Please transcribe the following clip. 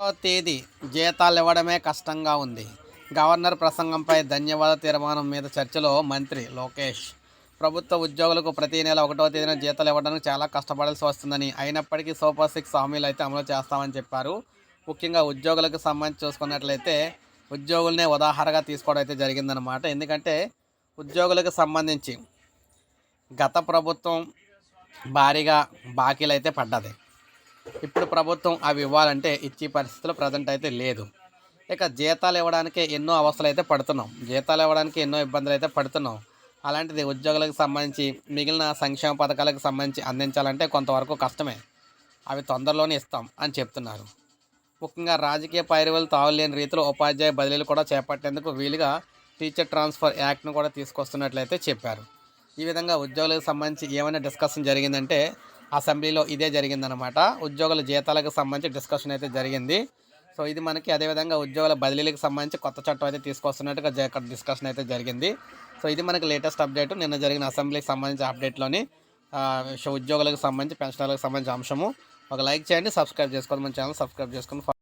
తేదీ జీతాలు ఇవ్వడమే కష్టంగా ఉంది. గవర్నర్ ప్రసంగంపై ధన్యవాద తీర్మానం మీద చర్చలో మంత్రి లోకేష్. ప్రభుత్వ ఉద్యోగులకు ప్రతి నెల ఒకటో తేదీన జీతాలు ఇవ్వడానికి చాలా కష్టపడాల్సి వస్తుందని అయినప్పటికీ సూపర్ సిక్స్ హామీలు అయితే అమలు చేస్తామని చెప్పారు. ముఖ్యంగా ఉద్యోగులకు సంబంధించి చూసుకున్నట్లయితే ఉద్యోగులనే ఉదాహరణగా తీసుకోవడం అయితే జరిగిందనమాట ఎందుకంటే ఉద్యోగులకు సంబంధించి గత ప్రభుత్వం భారీగా బాకీలు అయితే పడ్డది. ఇప్పుడు ప్రభుత్వం అవి ఇవ్వాలంటే ఇచ్చే పరిస్థితిలో ప్రజెంట్ అయితే లేదు. ఇక జీతాలు ఇవ్వడానికి ఎన్నో అవస్థలు అయితే పడుతున్నాం. జీతాలు ఇవ్వడానికి ఎన్నో ఇబ్బందులు అయితే పడుతున్నాం. అలాంటిది ఉద్యోగులకు సంబంధించి మిగిలిన సంక్షేమ పథకాలకు సంబంధించి అందించాలంటే కొంతవరకు కష్టమే. అవి తొందరలోనే ఇస్తాం అని చెప్తున్నారు. ముఖ్యంగా రాజకీయ పైరువులు తావులేని రీతిలో ఉపాధ్యాయ బదిలీలు కూడా చేపట్టేందుకు వీలుగా టీచర్ ట్రాన్స్ఫర్ యాక్ట్ను కూడా తీసుకొస్తున్నట్లయితే చెప్పారు. ఈ విధంగా ఉద్యోగులకు సంబంధించి ఏమైనా డిస్కషన్ జరిగిందంటే అసెంబ్లీలో ఇదే జరిగిందనమాట ఉద్యోగుల జీతాలకు సంబంధించి డిస్కషన్ అయితే జరిగింది. సో ఇది మనకి అదేవిధంగా ఉద్యోగుల బదిలీలకు సంబంధించి కొత్త చట్టం అయితే తీసుకొస్తున్నట్టుగా ఇక్కడ డిస్కషన్ అయితే జరిగింది. సో ఇది మనకి లేటెస్ట్ అప్డేట్. నిన్న జరిగిన అసెంబ్లీకి సంబంధించిన అప్డేట్లోని ఉద్యోగులకు సంబంధించి పెన్షనర్లకు సంబంధించిన అంశము. ఒక లైక్ చేయండి సబ్స్క్రైబ్ చేసుకోండి మన ఛానల్ సబ్స్క్రైబ్ చేసుకుని